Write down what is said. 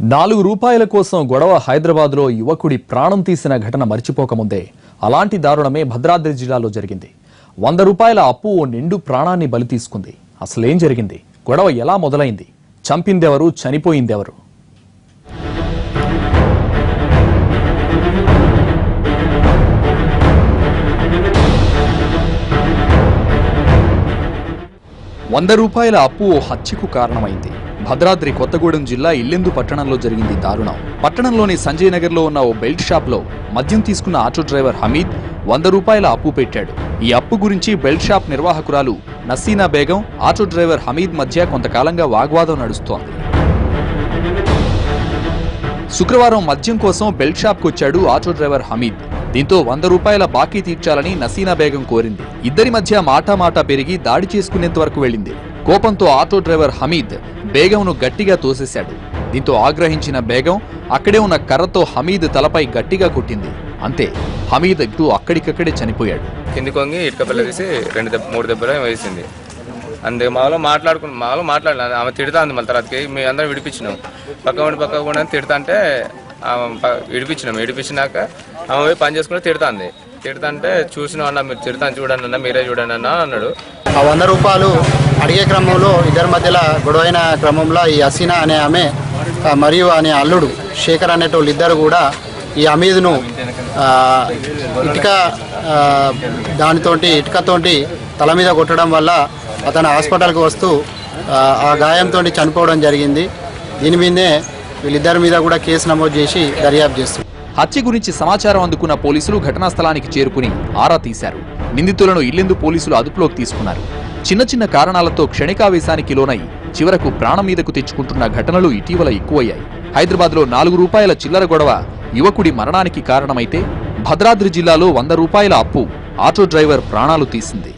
నాలుగు రూపాయల కోసం గొడవ హైదరాబాద్లో యువకుడి ప్రాణం తీసిన ఘటన మర్చిపోకముందే అలాంటి దారుణమే భద్రాద్రి జిల్లాలో జరిగింది. వంద రూపాయల అప్పు ఓ నిండు ప్రాణాన్ని బలి తీసుకుంది. అసలేం జరిగింది? గొడవ ఎలా మొదలైంది? చంపిందెవరు? చనిపోయిందెవరు? వంద రూపాయల అప్పు ఓ హత్యకు కారణమైంది. భద్రాద్రి కొత్తగూడెం జిల్లా ఇల్లెందు పట్టణంలో జరిగింది దారుణం. పట్టణంలోని సంజయ్ నగర్లో ఉన్న ఓ బెల్ట్ షాప్లో మద్యం తీసుకున్న ఆటో డ్రైవర్ హమీద్ వంద రూపాయల అప్పు పెట్టాడు. ఈ అప్పు గురించి బెల్ట్ షాప్ నిర్వాహకురాలు నసీనా బేగం ఆటో డ్రైవర్ హమీద్ మధ్య కొంతకాలంగా వాగ్వాదం నడుస్తోంది. శుక్రవారం మద్యం కోసం బెల్ట్ షాప్కు వచ్చాడు ఆటో డ్రైవర్ హమీద్. దీంతో వంద రూపాయల బాకీ తీర్చాలని నసీనా బేగం కోరింది. ఇద్దరి మధ్య మాటామాటా పెరిగి దాడి చేసుకునేంత వరకు వెళ్ళింది. కోపంతో ఆటో డ్రైవర్ హమీద్ బేగంను గట్టిగా తోసేశాడు. దీంతో ఆగ్రహించిన బేగం అక్కడే ఉన్న కర్రతో హమీద్ తలపై గట్టిగా కొట్టింది. అంతే హమీద్ ఇటు అక్కడికక్కడే చనిపోయాడు. కింది కొంగి ఇటుక పిల్ల తీసి రెండు దెబ్బ మూడు దెబ్బలు వేసింది. అందుకే మాలో మాట్లాడుకుని మాలో మాట్లాడలేదు ఆమె తిడతా ఉంది మళ్ళీ తర్వాతకి మేము అందరం విడిపించినాం. పక్క ఉండి పక్క కూడా తిడతా అంటే ఆమె విడిపించినాం. విడిపించినాక ఆమె పోయి పని చేసుకుని తిడతా అంటే చూసినా అన్న మీరు తిడతాను చూడండి అన్న మీరే చూడండి అన్న అన్నాడు. ఆ వంద రూపాయలు అడిగే క్రమంలో ఇద్దరి మధ్యలో గొడవైన క్రమంలో ఈ హసీనా అనే ఆమె మరియు అనే అల్లుడు శేఖర్ అనేటోళ్ళు ఇద్దరు కూడా ఈ అమీద్ను ఇటుక దానితోటి ఇటుకతోటి తల మీద కొట్టడం వల్ల అతను హాస్పిటల్కి వస్తూ ఆ, ఆ గాయంతో చనిపోవడం జరిగింది. దీని మీదే వీళ్ళిద్దరి మీద కూడా కేసు నమోదు చేసి దర్యాప్తు చేస్తుంది హత్య గురించి సమాచారం అందుకున్న పోలీసులు ఘటనా స్థలానికి చేరుకుని ఆరా తీశారు. నిందితులను ఇల్లెందు పోలీసులు అదుపులోకి తీసుకున్నారు. చిన్న చిన్న కారణాలతో క్షణికావేశానికి లోనై చివరకు ప్రాణం మీదకు తెచ్చుకుంటున్న ఘటనలు ఇటీవల ఎక్కువయ్యాయి. హైదరాబాద్లో నాలుగు రూపాయల చిల్లర గొడవ యువకుడి మరణానికి కారణమైతే భద్రాద్రి జిల్లాలో వంద రూపాయల అప్పు ఆటో డ్రైవర్ ప్రాణాలు తీసింది.